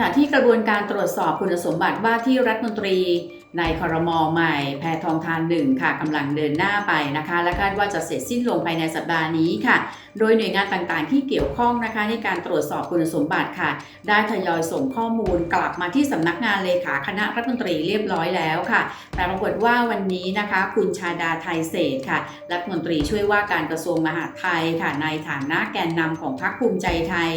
ณะที่กระบวนการตรวจสอบคุณสมบัติว่าที่รัฐมนตรี ในคอรมอใหม่ แพทองทานหนึ่งค่ะกำลังเดินหน้าไปนะคะ และคาดว่าจะเสร็จสิ้นลงภายในสัปดาห์นี้ค่ะ โดยหน่วยงานต่างๆ ที่เกี่ยวข้องนะคะ ในการตรวจสอบคุณสมบัติค่ะ ได้ทยอยส่งข้อมูลกลับมาที่สำนักงานเลขาคณะรัฐมนตรีเรียบร้อยแล้วค่ะ แต่ปรากฏว่าวันนี้นะคะ คุณชาดาไทยเศษค่ะรัฐมนตรีช่วยว่าการกระทรวงมหาดไทยค่ะ ในฐานะแกนนำของพรรคภูมิใจไทย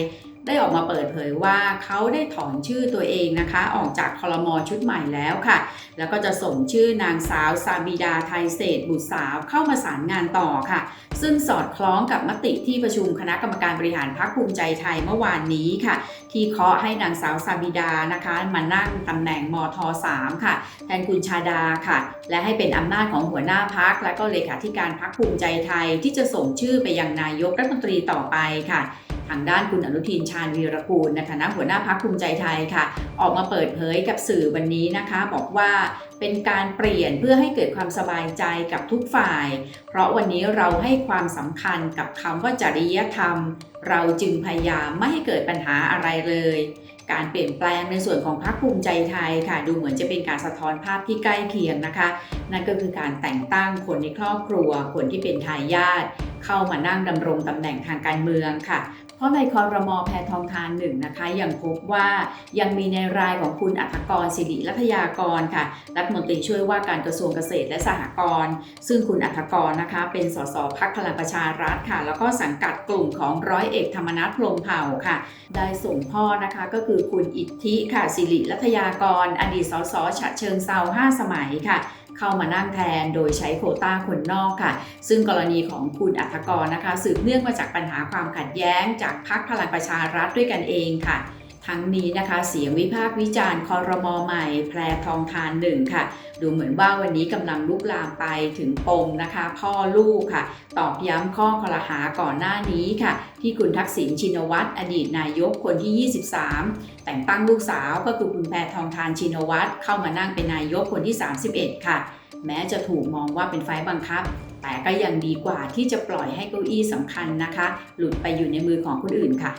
ได้ออกมาเปิดเผยว่าเขาได้ถอนชื่อตัวเองนะคะ ออกจากคลมชุดใหม่แล้วค่ะ แล้วก็จะส่งชื่อนางสาวซาบิดาไทยเศษบุตรสาวเข้ามาสารงานต่อค่ะ ซึ่งสอดคล้องกับมติที่ประชุมคณะกรรมการบริหารพรรคภูมิใจไทยเมื่อวานนี้ค่ะ ที่เคาะให้นางสาวซาบิดานะคะมานั่งตำแหน่งมท3ค่ะ แทนคุณชาดาค่ะ และให้เป็นอำนาจของหัวหน้าพักและก็เลขาธิการพักภูมิใจไทยที่จะส่งชื่อไปยังนายกรัฐมนตรีต่อไปค่ะ ทางด้านคุณอนุทินชาญวีรกูลในฐานะหัวหน้าพักภูมิใจไทยค่ะ ออกมาเปิดเผยกับสื่อวันนี้นะคะ บอกว่าเป็นการเปลี่ยนเพื่อให้เกิดความสบายใจกับทุกฝ่าย เพราะวันนี้เราให้ความสำคัญกับคำว่าจริยธรรม เราจึงพยายามไม่ให้เกิดปัญหาอะไรเลย การเปลี่ยนแปลงในส่วนของพรรคภูมิใจไทยค่ะ ดูเหมือนจะเป็นการสะท้อนภาพที่ใกล้เคียงนะคะ นั่นก็คือการแต่งตั้งคนในครอบครัว คนที่เป็นทายาทเข้ามานั่งดำรงตำแหน่งทางการเมืองค่ะเพราะในคอรมอแพทองทานหนึ่งนะคะยังพบว่ายังมีในรายของคุณอัธกรศิริรัตยากรค่ะรัฐมนตรีช่วยว่าการกระทรวงเกษตรและสหกรณ์ซึ่งคุณอัธกรนะคะ เป็นสสพักพลังประชารัฐค่ะ แล้วก็สังกัดกลุ่มของร้อยเอกธรรมนัฐพรมเผ่าค่ะ ได้ส่งพ่อนะคะก็คือคุณอิทธิค่ะศิริรัตยากร อดีตสสฉะเชิงเซา5สมัยค่ะ เข้ามานั่งแทนโดยใช้โคต้าคนนอกค่ะ ซึ่งกรณีของคุณอัธกรนะคะ สืบเนื่องมาจากปัญหาความขัดแย้งจากพรรคพลังประชารัฐด้วยกันเองค่ะ ทั้งนี้นะคะเสียงวิพากษ์วิจารณ์คอรมอใหม่แพรทองทานหนึ่งค่ะ ดูเหมือนว่าวันนี้กำลังลุกลามไปถึงปมนะคะ พ่อลูกค่ะ ตอกย้ำข้อคอรหาก่อนหน้านี้ค่ะ ที่คุณทักษิณชินวัตรอดีตนายกคนที่ 23 แต่งตั้งลูกสาวก็คือคุณแพรทองทานชินวัตรเข้ามานั่งเป็นนายกคนที่ 31 ค่ะ แม้จะถูกมองว่าเป็นไฟบังคับ แต่ก็ยังดีกว่าที่จะปล่อยให้เก้าอี้สำคัญนะคะ หลุดไปอยู่ในมือของคนอื่นค่ะ